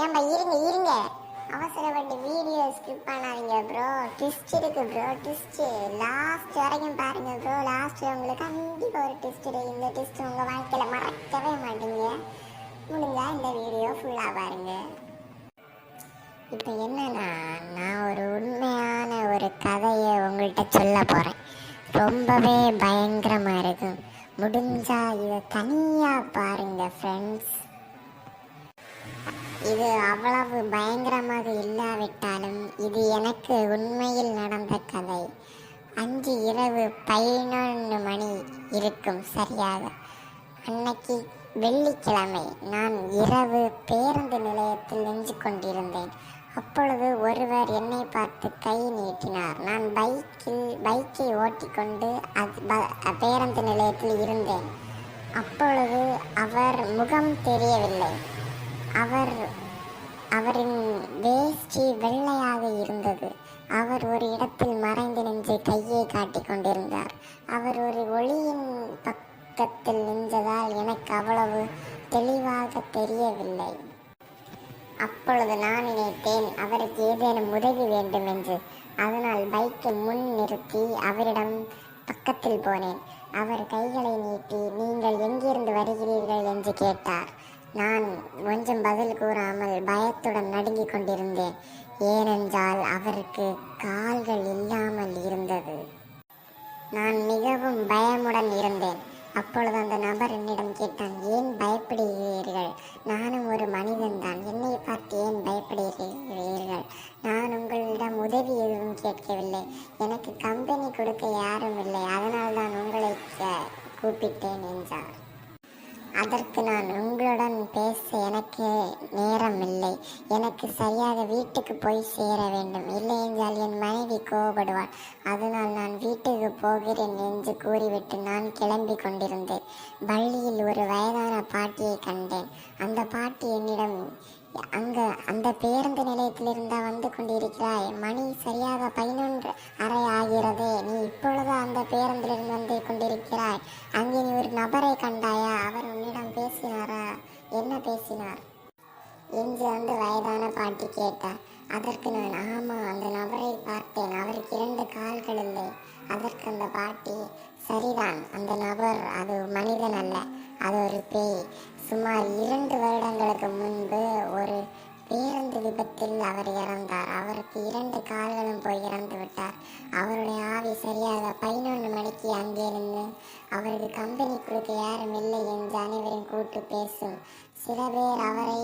ஏன்பா இருங்க இருங்க. அவசரப்பட்டு வீடியோ ஸ்கிப் பண்ணாதீங்க ப்ரோ ட்விஸ்ட் இருக்கு ப்ரோ ட்விஸ்ட் லாஸ்ட் வரைக்கும் பாருங்க ப்ரோ லாஸ்ட் உங்களுக்கு கண்டிப்பாக ஒரு ட்விஸ்ட் இருக்கு. இந்த ட்விஸ்ட் உங்கள் வாழ்க்கையில் மறக்கவே மாட்டீங்க. முடிஞ்சா இந்த வீடியோ ஃபுல்லாக பாருங்க. இப்போ என்னன்னா நான் ஒரு உண்மையான ஒரு கதையை உங்கள்கிட்ட சொல்ல போகிறேன் ரொம்பவே பயங்கரமாக இருக்கும். முடிஞ்சா இதை தனியாக பாருங்க ஃப்ரெண்ட்ஸ் இது அவ்வளவு பயங்கரமாக இல்லாவிட்டாலும் இது எனக்கு உண்மையில் நடந்த கதை. அஞ்சு இரவு பதினொன்று மணி இருக்கும் சரியாக. அன்னைக்கு வெள்ளிக்கிழமை நான் இரவு பேருந்து நிலையத்தில் நெஞ்சு கொண்டிருந்தேன். அப்பொழுது ஒருவர் என்னை பார்த்து கை நீட்டினார். நான் பைக்கில் பைக்கை ஓட்டிக்கொண்டு அது ப- பேருந்து நிலையத்தில் இருந்தேன். அப்பொழுது அவர் முகம் தெரியவில்லை. அவர் அவரின் வேஷ்டி வெள்ளையாக இருந்தது. அவர் ஒரு இடத்தில் மறைந்து நின்று கையை காட்டிக் கொண்டிருந்தார். அவர் ஒரு ஒளியின் பக்கத்தில் நின்றதால் எனக்கு அவ்வளவு தெளிவாக தெரியவில்லை. அப்பொழுது நான் நினைத்தேன் அவருக்கு ஏதேனும் உதவி வேண்டும் என்று. அதனால் பைக்கை முன் நிறுத்தி அவரிடம் பக்கத்தில் போனேன். அவர் கைகளை நீட்டி நீங்கள் எங்கிருந்து வருகிறீர்கள்? என்று கேட்டார். நான் கொஞ்சம் பதில் கூறாமல் பயத்துடன் நடுங்கிக் கொண்டிருந்தேன். ஏனென்றால் அவருக்கு கால்கள் இல்லாமல் இருந்தது. நான் மிகவும் பயமுடன் இருந்தேன். அப்பொழுது அந்த நபர் என்னிடம் கேட்டான் ஏன் பயப்படுகிறீர்கள்? நானும் ஒரு மனிதன்தான் என்னை பார்த்து ஏன் பயப்படுகிறீர்கள்? நான் உங்களிடம் உதவி எதுவும் கேட்கவில்லை. எனக்கு கம்பெனி கொடுக்க யாரும் இல்லை. அதனால்தான் உங்களை கூப்பிட்டேன் என்றார். அதற்கு நான் உங்களுடன் பேச எனக்கு நேரம் இல்லை எனக்கு சரியாக வீட்டுக்கு போய் சேர வேண்டும். இல்லை என்றால் என் மனைவி கோபப்படுவாள் அதனால் நான் வீட்டுக்கு போகிறேன் என்று கூறிவிட்டு நான் கிளம்பி கொண்டிருந்தேன். பள்ளியில் ஒரு வயதான பாட்டியை கண்டேன். அந்த பாட்டி என்னிடம் அங்க அந்த பேருந்து நிலையத்திலிருந்தா வந்து கொண்டிருக்கிறாய். மணி சரியாக பதினொன்று அறை ஆகிறது. நீ இப்பொழுது அந்த பேருந்திலிருந்து வந்து கொண்டிருக்கிறாய். அங்கே நீ ஒரு நபரை கண்டாயா? கேட்டார். அதற்கு நான் ஆமா அந்த நபரை பார்த்தேன். அவருக்கு இரண்டு கால்கள் இல்லை. அதற்கு அந்த பாட்டி சரிதான் அந்த நபர் அது மனிதன் அல்ல அது ஒரு பேய். சுமார் இரண்டு வருடங்களுக்கு முன்பு ஒரு பேருந்து விபத்தில் அவர் இறந்தார். அவருக்கு இரண்டு கால்களும் போய் இறந்து விட்டார். அவருடைய ஆவி சரியாக பதினொன்று மணிக்கு அங்கிருந்து அவருக்கு கம்பெனி கொடுக்க யாரும் இல்லை என்று அனைவரும் கூட்டு பேசும். சில பேர் அவரை